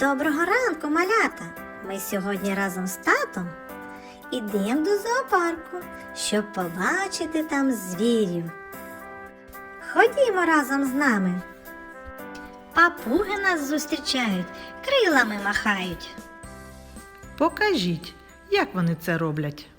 Доброго ранку, малята! Ми сьогодні разом з татом ідемо до зоопарку, щоб побачити там звірів. Ходімо разом з нами. Папуги нас зустрічають, крилами махають. Покажіть, як вони це роблять.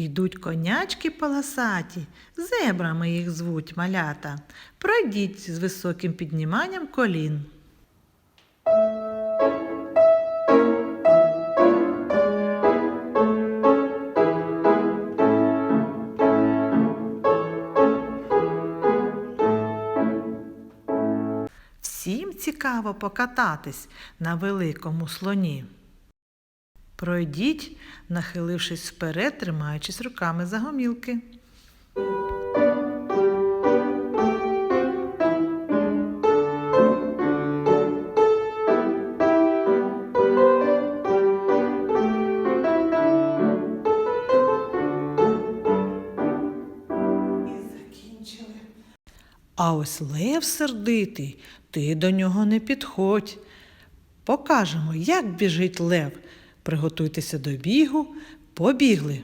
Йдуть конячки полосаті, зебрами їх звуть малята. Пройдіть з високим підніманням колін. Всім цікаво покататись на великому слоні. Пройдіть, нахилившись вперед, тримаючись руками за гомілки. А ось лев сердитий, ти до нього не підходь. Покажемо, як біжить лев. Приготуйтеся до бігу, побігли.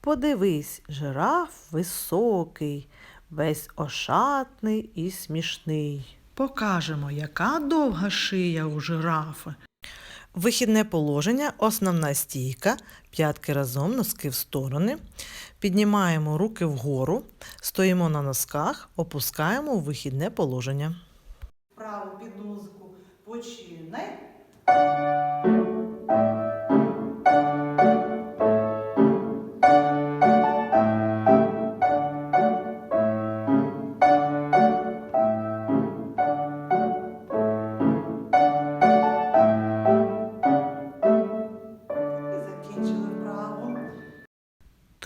Подивись, жираф високий, весь ошатний і смішний. Покажемо, яка довга шия у жирафа. Вихідне положення, основна стійка, п'ятки разом, носки в сторони. Піднімаємо руки вгору, стоїмо на носках, опускаємо у вихідне положення. Праву під музику починай.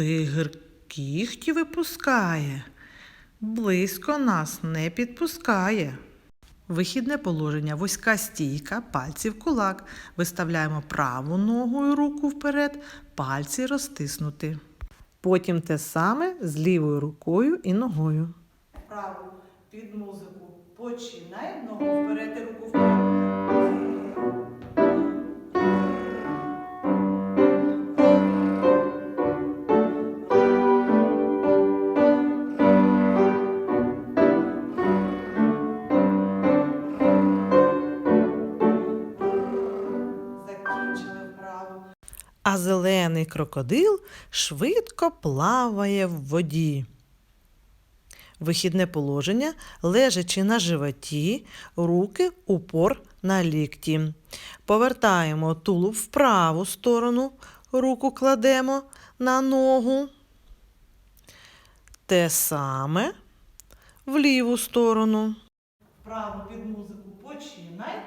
Тигр кіхті випускає, близько нас не підпускає. Вихідне положення, вузька стійка, пальці в кулак. Виставляємо праву ногу і руку вперед, пальці розтиснути. Потім те саме з лівою рукою і ногою. Праву під музику починай, ногу вперед і руку вперед. А зелений крокодил швидко плаває в воді. Вихідне положення, лежачи на животі, руки упор на лікті. Повертаємо тулуб в праву сторону, руку кладемо на ногу. Те саме в ліву сторону. Вправо під музику починай.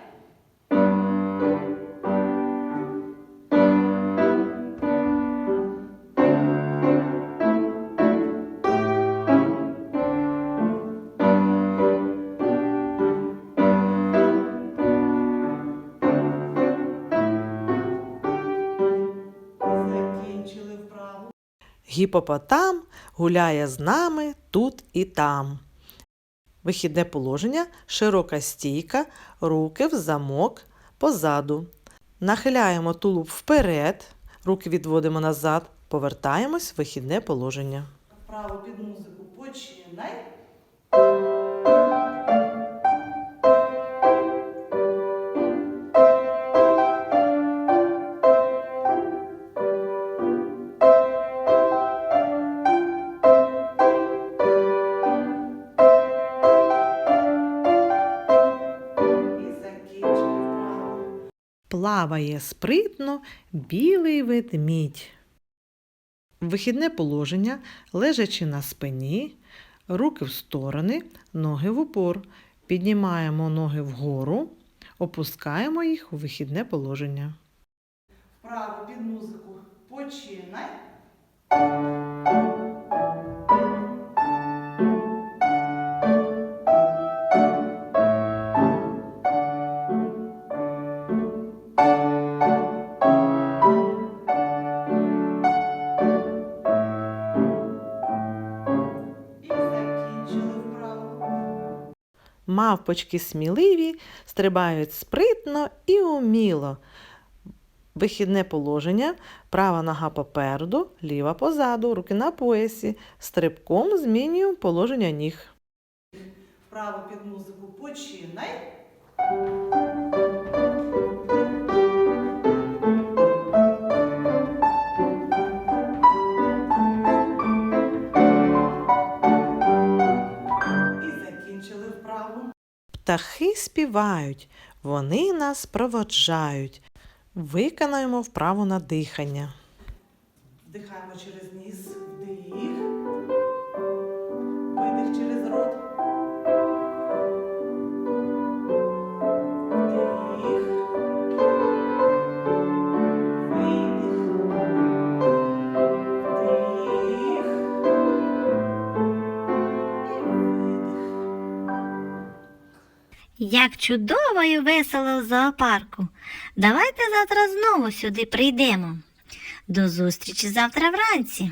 Гіпопотам гуляє з нами тут і там. Вихідне положення, широка стійка, руки в замок позаду. Нахиляємо тулуб вперед, руки відводимо назад, повертаємось в вихідне положення. Право під музику починай. Плаває спритно білий ведмідь. Вихідне положення, лежачи на спині, руки в сторони, ноги в упор. Піднімаємо ноги вгору, Опускаємо їх у вихідне положення. Вправо під музику. Починай. Мавпочки сміливі, стрибають спритно і уміло. Вихідне положення, права нога попереду, ліва позаду, руки на поясі. Стрибком змінюємо положення ніг. Вправо під музику починай. Птахи співають, вони нас проводжають. Виконаємо вправу на дихання. Вдихаємо через ніс, Як чудово і весело в зоопарку. Давайте завтра знову сюди прийдемо. До зустрічі завтра вранці.